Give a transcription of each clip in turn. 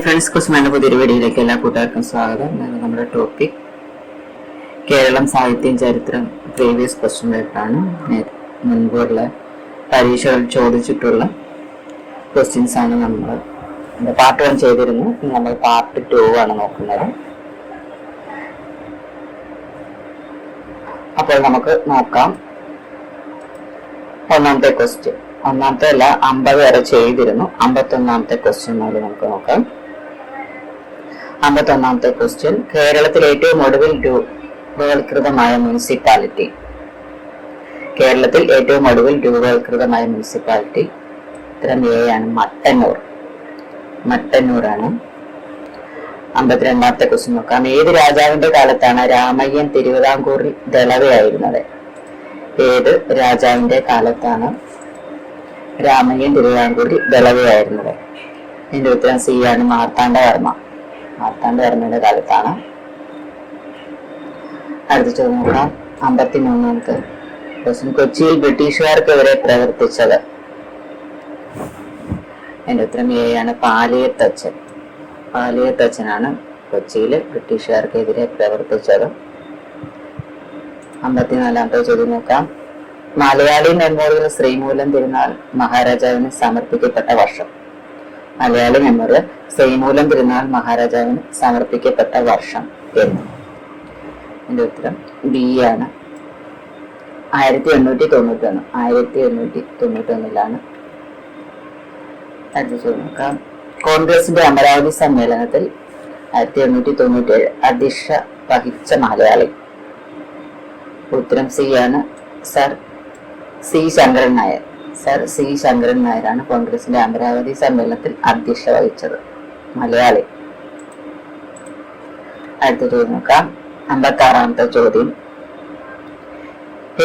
Hi friends കുസ്മാന്റെ പുതിയൊരു വീഡിയോയിലേക്ക് എല്ലാ കൂട്ടുകാർക്കും സ്വാഗതം. നമ്മുടെ ടോപ്പിക് കേരളം സാഹിത്യം ചരിത്രം പ്രീവിയസ് ക്വസ്റ്റ്യൻ പേപ്പറാണ് മുൻപുള്ള പരീക്ഷകൾ ചോദിച്ചിട്ടുള്ള ക്വസ്റ്റ്യൻസ് ആണ് നമ്മൾ പാർട്ട് വൺ ചെയ്തിരുന്നു നമ്മൾ പാർട്ട് ടു ആണ് നോക്കുന്നത്. അപ്പോൾ നമുക്ക് നോക്കാം. ഒന്നാമത്തെ ക്വസ്റ്റ്യൻ ഒന്നാമത്തെ അല്ല അമ്പത് വരെ ചെയ്തിരുന്നു. അമ്പത്തൊന്നാമത്തെ ക്വസ്റ്റ്യൻ നമുക്ക് നോക്കാം. അമ്പത്തൊന്നാമത്തെ ക്വസ്റ്റ്യൻ. കേരളത്തിൽ ഏറ്റവും ഒടുവിൽ രൂപവൽകൃതമായ മുനിസിപ്പാലിറ്റി. കേരളത്തിൽ ഏറ്റവും ഒടുവിൽ രൂപവൽകൃതമായ മുനിസിപ്പാലിറ്റി ഉത്തരം എ ആണ് മട്ടന്നൂർ. മട്ടന്നൂരാണ്. അമ്പത്തിരണ്ടാമത്തെ ക്വസ്റ്റ്യൻ നോക്കാം. ഏത് രാജാവിന്റെ കാലത്താണ് രാമയ്യൻ തിരുവിതാംകൂറിൽ ദളവയായിരുന്നത്? ഏത് രാജാവിന്റെ കാലത്താണ് രാമയ്യൻ തിരുവിതാംകൂറിൽ ദളവയായിരുന്നത്? എന്റെ ഉത്തരം സി ആണ് മാർത്താണ്ഡവർമ്മ മാർത്താണ്ഡവർമ്മയുടെ കാലത്താണ്. അടുത്ത ചോദ്യം നോക്കാം. അമ്പത്തി മൂന്നാമത്തെ ക്വസ്റ്റ്യൻ കൊച്ചിയിൽ ബ്രിട്ടീഷുകാർക്കെതിരെ പ്രവർത്തിച്ചത്. എന്റെ ഉത്തരം ഏഴാണ് പാലിയത്തച്ഛൻ പാലിയത്തച്ഛനാണ് കൊച്ചിയിൽ ബ്രിട്ടീഷുകാർക്കെതിരെ പ്രവർത്തിച്ചത്. അമ്പത്തിനാലാമത്തെ ചോദ്യം നോക്കാം. മലയാളി മെമ്മോറിയൽ ശ്രീമൂലം തിരുനാൾ മഹാരാജാവിന് സമർപ്പിക്കപ്പെട്ട വർഷം. മലയാളി മെമ്മോറിയൽ ശ്രീമൂലം തിരുനാൾ മഹാരാജാവിന് സമർപ്പിക്കപ്പെട്ട വർഷം എന്ന്. എന്റെ ഉത്തരം ബി ആണ്. ആയിരത്തി എണ്ണൂറ്റി തൊണ്ണൂറ്റി ഒന്ന് ആയിരത്തി എണ്ണൂറ്റി തൊണ്ണൂറ്റി ഒന്നിലാണ് നോക്കാം. കോൺഗ്രസിന്റെ അമരാവതി സമ്മേളനത്തിൽ ആയിരത്തി എണ്ണൂറ്റി തൊണ്ണൂറ്റി ഏഴ് അധ്യക്ഷ വഹിച്ച മലയാളി. ഉത്തരം സി ആണ്. Sir C Sankaran Nair. Sir C Sankaran നായരാണ് കോൺഗ്രസിന്റെ അമരാവതി സമ്മേളനത്തിൽ അധ്യക്ഷ വഹിച്ചത്. മലയാളി. അടുത്ത ചോദ്യം നോക്കാം. അമ്പത്തി ആറാമത്തെ ചോദ്യം.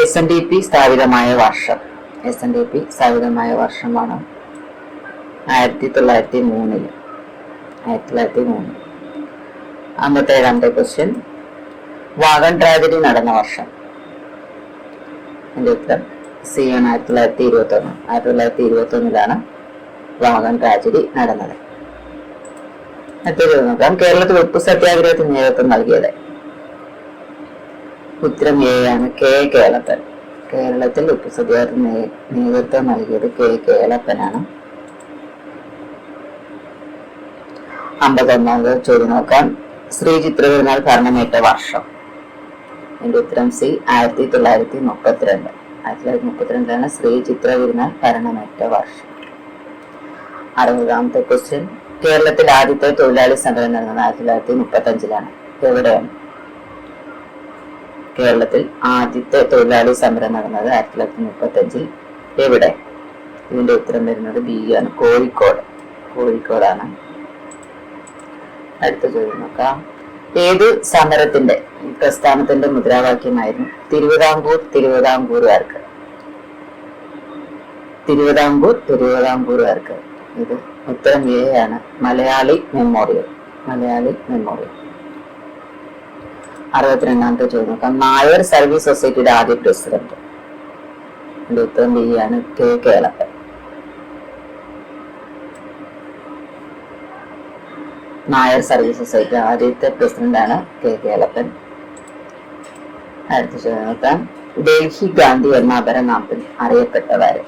എസ് എൻ ഡി പി സ്ഥാപിതമായ വർഷം. എസ് എൻ ഡി പി സ്ഥാപിതമായ വർഷമാണ് ആയിരത്തി തൊള്ളായിരത്തി മൂന്നിൽ ആയിരത്തി തൊള്ളായിരത്തി മൂന്ന് അമ്പത്തി ഏഴാമത്തെ ക്വസ്റ്റ്യൻ വാഗൺ ട്രാജഡി നടന്ന വർഷം. എന്റെ ഉത്തരം. സി എൻ ആയിരത്തി തൊള്ളായിരത്തി ഇരുപത്തി ഒന്ന് ആയിരത്തി തൊള്ളായിരത്തി ഇരുപത്തി ഒന്നിലാണ് വാഗൺ ട്രാജഡി നടന്നത്. ചോദ്യം നോക്കാം. കേരളത്തിൽ ഉപ്പു സത്യാഗ്രഹത്തിന് നേതൃത്വം നൽകിയത് ഉത്തരം എ ആണ്. കെ കേളപ്പൻ. കേരളത്തിൽ ഉപ്പു സത്യാഗ്രഹത്തിന് നേതൃത്വം നൽകിയത് കെ കേളപ്പനാണ്. അമ്പത്തൊന്നാമത് ചോദ്യം നോക്കാം. ശ്രീ ചിത്രപെരുന്നാൾ ഭരണമേറ്റ വർഷം. എന്റെ ഉത്തരം സി ആയിരത്തി തൊള്ളായിരത്തി മുപ്പത്തിരണ്ട് ആയിരത്തി തൊള്ളായിരത്തി മുപ്പത്തിരണ്ടിലാണ് ശ്രീ ചിത്ര വിരുന്നാൽ ഭരണമേറ്റ വർഷം. അറുപതാമത്തെ ക്വസ്റ്റ്യൻ കേരളത്തിൽ ആദ്യത്തെ തൊഴിലാളി സമരം നടന്നത് ആയിരത്തി തൊള്ളായിരത്തി മുപ്പത്തി അഞ്ചിലാണ് എവിടെയാണ്? കേരളത്തിൽ ആദ്യത്തെ തൊഴിലാളി സമരം നടന്നത് ആയിരത്തി തൊള്ളായിരത്തി മുപ്പത്തി അഞ്ചിൽ എവിടെ? ഇതിന്റെ ഉത്തരം വരുന്നത് ബി ആണ്. കോഴിക്കോട്. കോഴിക്കോടാണ്. അടുത്ത ചോദ്യം നോക്കാം. ഏത് സമരത്തിന്റെ പ്രസ്ഥാനത്തിന്റെ മുദ്രാവാക്യമായിരുന്നു തിരുവിതാംകൂർ തിരുവിതാംകൂറുകാർക്ക്. തിരുവിതാംകൂർ തിരുവിതാംകൂറുകാർക്ക്. ഇത് ഉത്തരം എ ആണ്. മലയാളി മെമ്മോറിയൽ. മലയാളി മെമ്മോറിയൽ. അറുപത്തിരണ്ടാമത്തെ ചോദ്യം നോക്കാം. നായർ സർവീസ് സൊസൈറ്റിയുടെ ആദ്യ പ്രസിഡന്റ്. എന്റെ ഉത്തരം ബി ആണ്. K Kelappan. Nair Service Society ആദ്യത്തെ പ്രസിഡന്റ് ആണ് കെ കേളപ്പൻ. അടുത്ത ചോദ്യം. നോക്കാം ഡൽഹി ഗാന്ധി എന്ന അപരനാമത്തിൽ അറിയപ്പെട്ടവര്.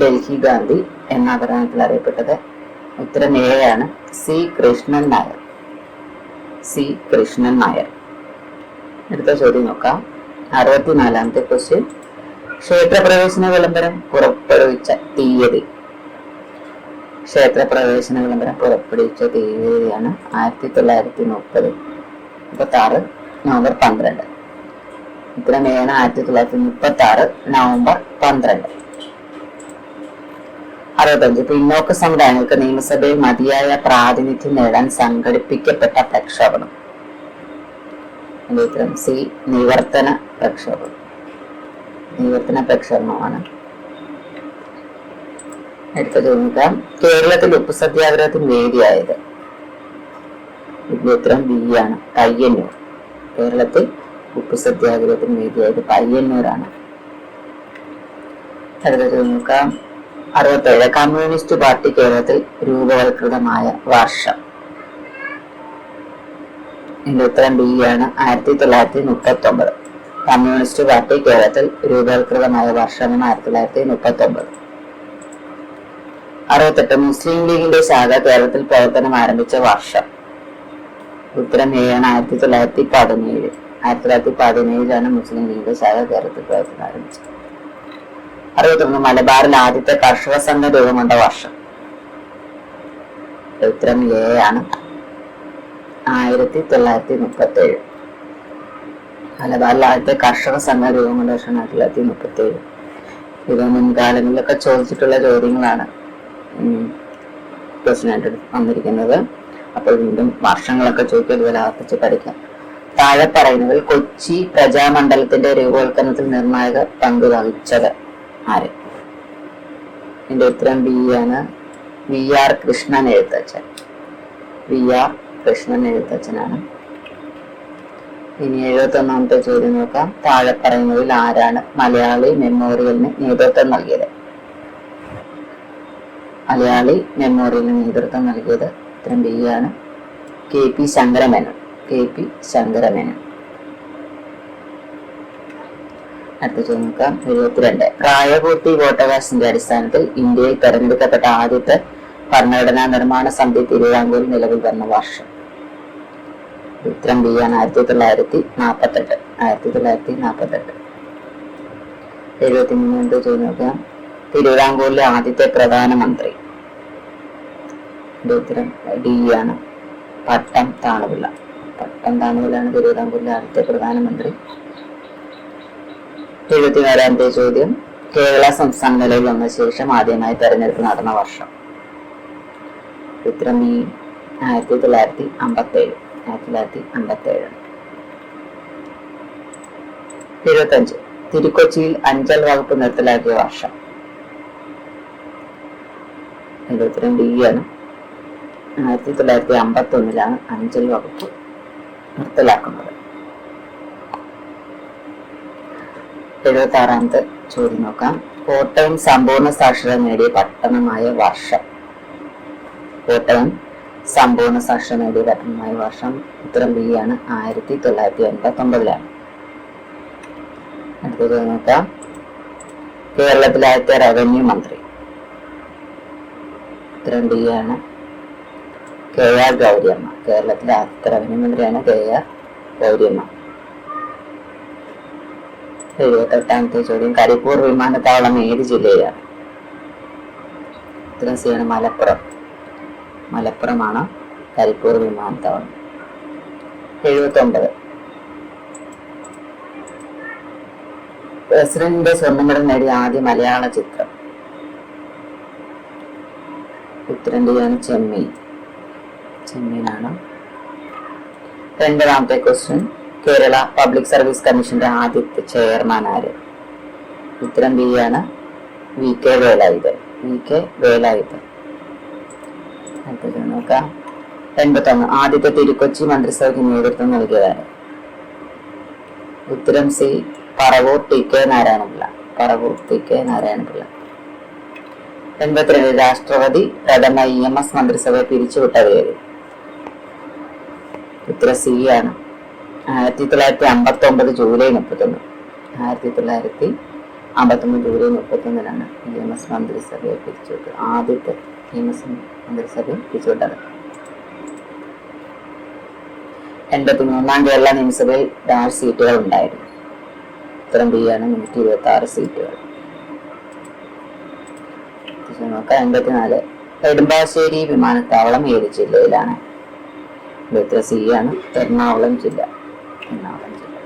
ഡൽഹി ഗാന്ധി എന്ന അപരനാമത്തിൽ അറിയപ്പെട്ടത് ഉത്തരം ഏഴാണ്. സി കൃഷ്ണൻ നായർ. സി കൃഷ്ണൻ നായർ. അടുത്ത ചോദ്യം നോക്കാം. അറുപത്തിനാലാമത്തെ ക്വസ്റ്റ്യൻ ക്ഷേത്രപ്രവേശന വിളംബരം പുറപ്പെടുവിച്ച തീയതി. ക്ഷേത്രപ്രവേശന വിളംബരം പുറപ്പെടുവിച്ച തീയതിയാണ് ആയിരത്തി തൊള്ളായിരത്തി മുപ്പത്. മുപ്പത്തി ആറ് നവംബർ പന്ത്രണ്ട്. ഉത്തരമേന ആയിരത്തി തൊള്ളായിരത്തി മുപ്പത്തി ആറ് നവംബർ പന്ത്രണ്ട്. അറുപത്തഞ്ച്. പിന്നോക്ക സമുദായങ്ങൾക്ക് നിയമസഭയിൽ മതിയായ പ്രാതിനിധ്യം നേടാൻ സംഘടിപ്പിക്കപ്പെട്ട പ്രക്ഷോഭണം. ഉത്തരം സി നിവർത്തന പ്രക്ഷോഭം. നിവർത്തന പ്രക്ഷോഭമാണ്. അടുത്ത ചോദിക്കാം കേരളത്തിൽ ഉപ്പു സത്യാഗ്രഹത്തിന് വേദിയായത്. ഇതിന്റെ ഉത്തരം ബി ആണ്. പയ്യന്നൂർ. കേരളത്തിൽ ഉപ്പു സത്യാഗ്രഹത്തിന് വേദിയായത് പയ്യന്നൂരാണ്. അടുത്തത് നോക്കാം. അറുപത്തേഴ്. കമ്മ്യൂണിസ്റ്റ് പാർട്ടി കേരളത്തിൽ രൂപവൽകൃതമായ വർഷം. ഇതിന്റെ ഉത്തരം ബി ആണ്. ആയിരത്തി തൊള്ളായിരത്തി മുപ്പത്തി ഒമ്പത് കമ്മ്യൂണിസ്റ്റ് പാർട്ടി കേരളത്തിൽ രൂപവൽകൃതമായ വർഷമാണ് ആയിരത്തി തൊള്ളായിരത്തി മുപ്പത്തി ഒമ്പത് അറുപത്തെട്ട്. മുസ്ലിം ലീഗിന്റെ ശാഖ കേരളത്തിൽ പ്രവർത്തനം ആരംഭിച്ച വർഷം. ഉത്തരം ചെയ്യാണ് ആയിരത്തി തൊള്ളായിരത്തി പതിനേഴ്. ആയിരത്തി തൊള്ളായിരത്തി പതിനേഴിലാണ് മുസ്ലിം ലീഗ് ശാഖ കേരളത്തിൽ പ്രവർത്തനം ആരംഭിച്ചത്. അറുപത്തൊന്ന് മലബാറിൽ ആദ്യത്തെ കർഷക സംഘം രൂപം കൊണ്ട വർഷം. ഉത്തരം എ ആണ് ആയിരത്തി തൊള്ളായിരത്തി മുപ്പത്തി ഏഴ് മലബാറിൽ ആദ്യത്തെ കർഷക സംഘം രൂപം കൊണ്ട വർഷം ആയിരത്തി തൊള്ളായിരത്തി മുപ്പത്തി ഏഴ് ഇത് മുൻകാലങ്ങളിലൊക്കെ ചോദിച്ചിട്ടുള്ള ചോദ്യങ്ങളാണ്. പ്രസിഡന്റ് വന്നിരിക്കുന്നത് അപ്പോൾ വീണ്ടും വർഷങ്ങളൊക്കെ ചോദിക്കും അതുപോലെ ആവർത്തിച്ച് പഠിക്കാം. താഴെ പറയുന്നതിൽ കൊച്ചി പ്രജാമണ്ഡലത്തിന്റെ രൂപവൽക്കരണത്തിൽ നിർണായക പങ്ക് വഹിച്ചത് ആര്? എന്റെ ഉത്തരം ബി ആണ്. V R Krishnan Ezhuthachan. V R Krishnan എഴുത്തച്ഛനാണ്. ഇനി എഴുപത്തി ഒന്നാമത്തെ ചോദ്യം നോക്കാം. താഴെ പറയുന്നതിൽ ആരാണ് മലയാളി മെമ്മോറിയലിന് നേതൃത്വം നൽകിയത്? മലയാളി മെമ്മോറിയലിന് നേതൃത്വം നൽകിയത് ഉത്തരം B K P Sankara Menon. K P Sankara Menon. അടുത്ത ചോദ്യം നോക്കാം. എഴുപത്തിരണ്ട്. പ്രായപൂർത്തി വോട്ടവകാശത്തിന്റെ അടിസ്ഥാനത്തിൽ ഇന്ത്യയിൽ തെരഞ്ഞെടുക്കപ്പെട്ട ആദ്യത്തെ ഭരണഘടനാ നിർമ്മാണ സമിതി തിരുവിതാംകൂർ നിലവിൽ വന്ന വർഷം. ഉത്തരം ബി ആണ് ആയിരത്തി തൊള്ളായിരത്തി നാൽപ്പത്തെട്ട് ആയിരത്തി തൊള്ളായിരത്തി നാൽപ്പത്തെട്ട് എഴുപത്തി മൂന്ന് ചോദ്യം നോക്കാം? തിരുവിതാംകൂറിലെ ആദ്യത്തെ പ്രധാനമന്ത്രി. ഇതിന്റെ ഉത്തരം ഡി ആണ്. പട്ടം താണുപിള്ള പട്ടം താണുപിള്ളാണ് തിരുവിതാംകൂറിലെ ആദ്യത്തെ പ്രധാനമന്ത്രി. എഴുപത്തിനാലാമത്തെ ചോദ്യം. കേരള സംസ്ഥാന നിലയിൽ വന്ന ശേഷം ആദ്യമായി തെരഞ്ഞെടുപ്പ് നടന്ന വർഷം. ഉത്തരം ഈ ആയിരത്തി തൊള്ളായിരത്തി അമ്പത്തി ഏഴ് ആയിരത്തി തൊള്ളായിരത്തി അമ്പത്തി ഏഴ് എഴുപത്തഞ്ച്. തിരുക്കൊച്ചിയിൽ അഞ്ചൽ വകുപ്പ് നിർത്തലാക്കിയ വർഷം. എഴുപത്തിരണ്ട് ഡി ആണ്. ആയിരത്തി തൊള്ളായിരത്തി അമ്പത്തി ഒന്നിലാണ് അഞ്ചൽ വകുപ്പ് നിർത്തലാക്കുന്നത്. എഴുപത്തി ആറാമത്തെ ചോദ്യം നോക്കാം. കോട്ടയം സമ്പൂർണ സാക്ഷരത നേടിയ പട്ടണമായ വർഷം. കോട്ടയം സമ്പൂർണ സാക്ഷരത നേടിയ പട്ടണമായ വർഷം ഉത്തരം ബി ആണ്. ആയിരത്തി തൊള്ളായിരത്തി എൺപത്തി ഒമ്പതിലാണ് അടുത്ത ചോദ്യം നോക്കാം. കേരളത്തിലെ ആദ്യത്തെ റവന്യൂ മന്ത്രി. ഉത്തരം ബി ആണ്. K R Gowri Amma. കേരളത്തിലെ ആദ്യത്തെ റവന്യൂ കെ ആർ ഗൗരിയമ്മ. എഴുപത്തെട്ടാമത്തെ ചോദ്യം കരിപ്പൂർ വിമാനത്താവളം ഏത് ജില്ലയിലാണ്? ഉത്തരം സി ആണ് മലപ്പുറം. മലപ്പുറമാണ് കരിപ്പൂർ വിമാനത്താവളം. എഴുപത്തി ഒമ്പത് പ്രസിഡന്റിന്റെ സ്വർണ മെഡൽ നേടിയ ആദ്യ മലയാള ചിത്രം. ഉത്തരം ഡി ചെമ്മീൻ. ചെമ്മീനാണ് രണ്ടാമത്തെ ക്വസ്റ്റ്യൻ കേരള പബ്ലിക് സർവീസ് കമ്മീഷന്റെ ആദ്യത്തെ ചെയർമാൻ ആര്? ഉത്തരം ബി ആണ് V K Velayudhan. V K Velayudhan. നോക്കാം. എൺപത്തൊന്ന് ആദ്യത്തെ തിരുക്കൊച്ചി മന്ത്രിസഭയ്ക്ക് നേതൃത്വം നൽകിയതാണ് ഉത്തരം C Paravur T K Narayana Pillai. Paravur T K Narayana Pillai. എൺപത്തിരണ്ട് രാഷ്ട്രപതി പ്രഥമ ഇ എം എസ് മന്ത്രിസഭയെ പിരിച്ചുവിട്ടത് ഉത്തരം സി ആണ്. ആയിരത്തി തൊള്ളായിരത്തി അമ്പത്തി ഒമ്പത് ജൂലൈ മുപ്പത്തൊന്ന്. ആയിരത്തി തൊള്ളായിരത്തി അമ്പത്തൊമ്പത് ജൂലൈ മുപ്പത്തൊന്നിനാണ് ഇ എം എസ് മന്ത്രിസഭയെ പിരിച്ചുവിട്ടത് ആദ്യത്തെ ഇ എം എസ് മന്ത്രിസഭയെ പിരിച്ചുവിട്ടത് എൺപത്തി മൂന്നാം കേരള നിയമസഭയിൽ ഡാഷ് സീറ്റുകൾ ഉണ്ടായിരുന്നു. ഉത്തരം ബി ആണ്. നൂറ്റി ഇരുപത്തി ആറ് സീറ്റുകൾ നോക്കാം. എൺപത്തിനാല് നെടുമ്പാശ്ശേരി വിമാനത്താവളം ഏത് ജില്ലയിലാണ്. ഇത് സി ആണ്. എറണാകുളം ജില്ല. എറണാകുളം ജില്ല.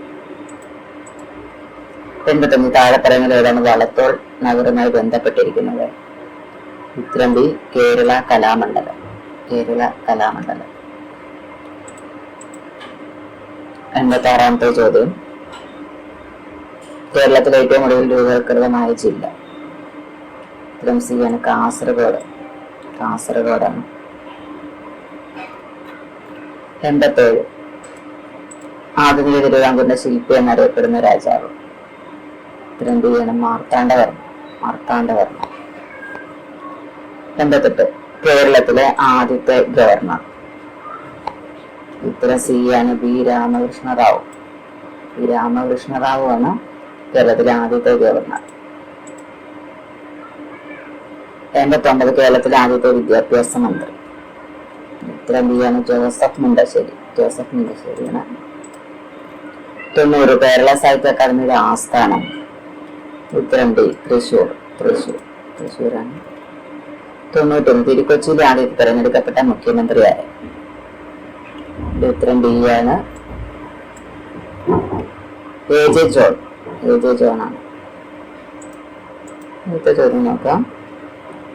എൺപത്തൊന്ന് താഴെ പറയുന്നത് ഏതാണ്? വളത്തോൾ നഗരമായി ബന്ധപ്പെട്ടിരിക്കുന്നത്. ഉത്തരം ബി കേരള കലാമണ്ഡലം. കേരള കലാമണ്ഡലം. എൺപത്തി ആറാമത്തെ ചോദ്യം. കേരളത്തിലെ ഏറ്റവും ഒടുവിൽ രൂപവൽകൃതമായ ജില്ല. ഉത്തരം സി ആണ് കാസർഗോഡ്. കാസർഗോഡാണ്. എൺപത്തേഴ് ആധുനിക തിരുവിതാംകൂറിന്റെ ശില്പി എന്നറിയപ്പെടുന്ന രാജാവ്. തിരുവനന്തപുരം ചെയ്യണം മാർത്താണ്ഡവർമ്മ മാർത്താണ്ഡവർമ്മ. എൺപത്തെട്ട് കേരളത്തിലെ ആദ്യത്തെ ഗവർണർ. ഉത്തരം സി ആണ് ബി രാമകൃഷ്ണ റാവു ബി രാമകൃഷ്ണ റാവു ആണ് കേരളത്തിലെ ആദ്യത്തെ ഗവർണർ. എൺപത്തൊമ്പത് കേരളത്തിലെ ആദ്യത്തെ വിദ്യാഭ്യാസ മന്ത്രി. ഉത്തരം ബി ആണ് ജോസഫ് മുണ്ടശ്ശേരി. ജോസഫ് മുണ്ടശ്ശേരിയാണ്. തൊണ്ണൂറ് കേരള സാഹിത്യ അക്കാദമിയുടെ ആസ്ഥാനം. ഉത്തരം ഡി തൃശൂർ തൃശൂർ തൃശൂരാണ് തൊണ്ണൂറ്റൊന്ന് തിരുക്കൊച്ചിയിലെ ആദ്യത്തെ തെരഞ്ഞെടുക്കപ്പെട്ട മുഖ്യമന്ത്രിയായ. ഉത്തരം ഡി ആണ്. A J John. A J John ആണ് ചോദ്യം നോക്കാം.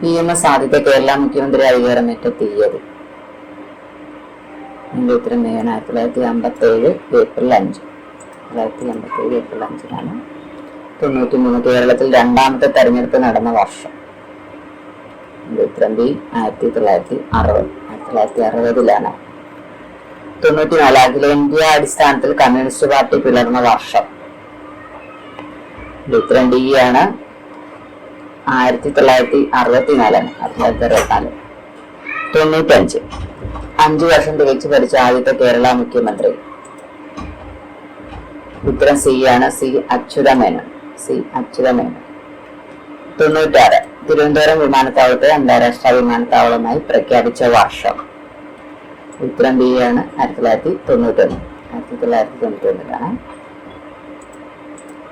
പി എം എസ് ആദ്യത്തെ കേരള മുഖ്യമന്ത്രി അധികാരമേറ്റ തീയതി എന്റെ ഉത്തരം മെയ് ആയിരത്തി തൊള്ളായിരത്തി അമ്പത്തി ഏഴ് ഏപ്രിൽ അഞ്ച്. തൊള്ളായിരത്തി അമ്പത്തി ഏഴ് ഏപ്രിൽ അഞ്ചിനാണ് തൊണ്ണൂറ്റി മൂന്ന് കേരളത്തിൽ രണ്ടാമത്തെ തെരഞ്ഞെടുപ്പ് നടന്ന വർഷം. ബി ആയിരത്തി തൊള്ളായിരത്തി അറുപത് ആയിരത്തി തൊള്ളായിരത്തി അറുപതിലാണ്. തൊണ്ണൂറ്റിനാല് അഖിലേന്ത്യാ അടിസ്ഥാനത്തിൽ കമ്മ്യൂണിസ്റ്റ് പാർട്ടി പിളർന്ന വർഷം. ഉത്തരം ഡി ആണ് ആയിരത്തി തൊള്ളായിരത്തി അറുപത്തിനാലാണ് ആയിരത്തി തൊള്ളായിരത്തി അറുപത്തിനാല്. തൊണ്ണൂറ്റഞ്ച് അഞ്ചു വർഷം തികച്ചു ഭരിച്ച ആദ്യത്തെ കേരള മുഖ്യമന്ത്രി. ഉത്തരം സി ആണ്. സി അച്യുതമേനോൻ. സി അച്യുതമേനോൻ. തൊണ്ണൂറ്റാറ്. തിരുവനന്തപുരം വിമാനത്താവളത്തെ അന്താരാഷ്ട്ര വിമാനത്താവളമായി പ്രഖ്യാപിച്ച വർഷം. ഉത്തരം ബി ആണ്. ആയിരത്തി തൊള്ളായിരത്തി തൊണ്ണൂറ്റൊന്ന്. ആയിരത്തി തൊള്ളായിരത്തി തൊണ്ണൂറ്റൊന്നിലാണ്.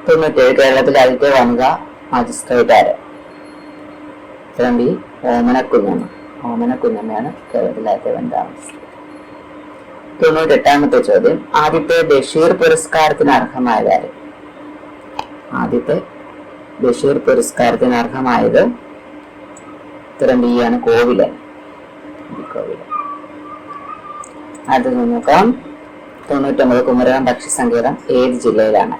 തൊണ്ണൂറ്റേഴ്. കേരളത്തിലെ ആദ്യത്തെ വനിതാ മജിസ്ട്രേറ്റ് ആര്? ഉത്തരം ബി ഓമന കുഞ്ഞമ്മ ഓമന കുഞ്ഞമ്മയാണ് കേരളത്തിലെ ആദ്യത്തെ വനിതാ മജിസ്ട്രേറ്റ് തൊണ്ണൂറ്റെട്ടാമത്തെ ചോദ്യം. ആദ്യത്തെ ബഷീർ പുരസ്കാരത്തിന് അർഹമായതാര് ആദ്യത്തെ ബഷീർ പുരസ്കാരത്തിന് അർഹമായത് ഉത്തരം ബി ആണ് കോവിലൻ കോവിലൻ അടുത്തത് നോക്കാം. തൊണ്ണൂറ്റൊമ്പത് കുമരകം പക്ഷി സങ്കേതം ഏത് ജില്ലയിലാണ്?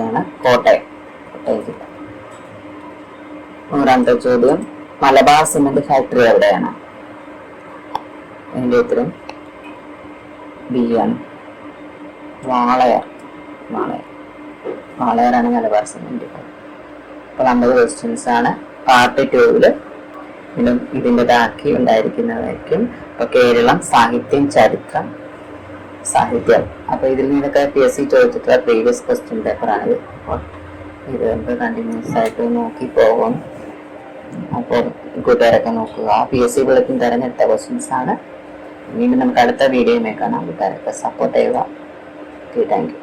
ആണ് കോട്ടയം. കോട്ടയം ജില്ല. നൂറാമത്തെ ചോദ്യം. മലബാർ സിമന്റ് ഫാക്ടറി എവിടെയാണ് എന്റെ ഉത്തരം ബി ആണ് വാളയാർ. വാളയാർ. വാളയാറാണ് മലബാർ സിമന്റ്. അപ്പോൾ അമ്പത് ക്വസ്റ്റ്യൻസ് ആണ് പാർട്ട് ടൂവിൽ ഇതിലും ഇതിന്റെ ബാക്കി ഉണ്ടായിരിക്കുന്നതായിരിക്കും. ഇപ്പൊ കേരളം സാഹിത്യം ചരിത്രം സാഹിത്യം. അപ്പോൾ ഇതിൽ നിന്നൊക്കെ പി എസ് സി ചോദിച്ചിട്ടുള്ള പ്രീവിയസ് ക്വസ്റ്റ്യൻ പേപ്പറാണിത് അപ്പോൾ ഇത് കണ്ടിന്യൂസ് ആയിട്ട് നോക്കി പോകും അപ്പോൾ കൂട്ടുകാരൊക്കെ നോക്കുക. പി എസ് സി ബുള്ളറ്റിൻ തിരഞ്ഞെടുത്ത ക്വസ്റ്റ്യൻസ് ആണ്. വീണ്ടും നമുക്ക് അടുത്ത വീഡിയോയിൽ കാണാം. കൂട്ടുകാരൊക്കെ സപ്പോർട്ട് ചെയ്യുക. Okay thank you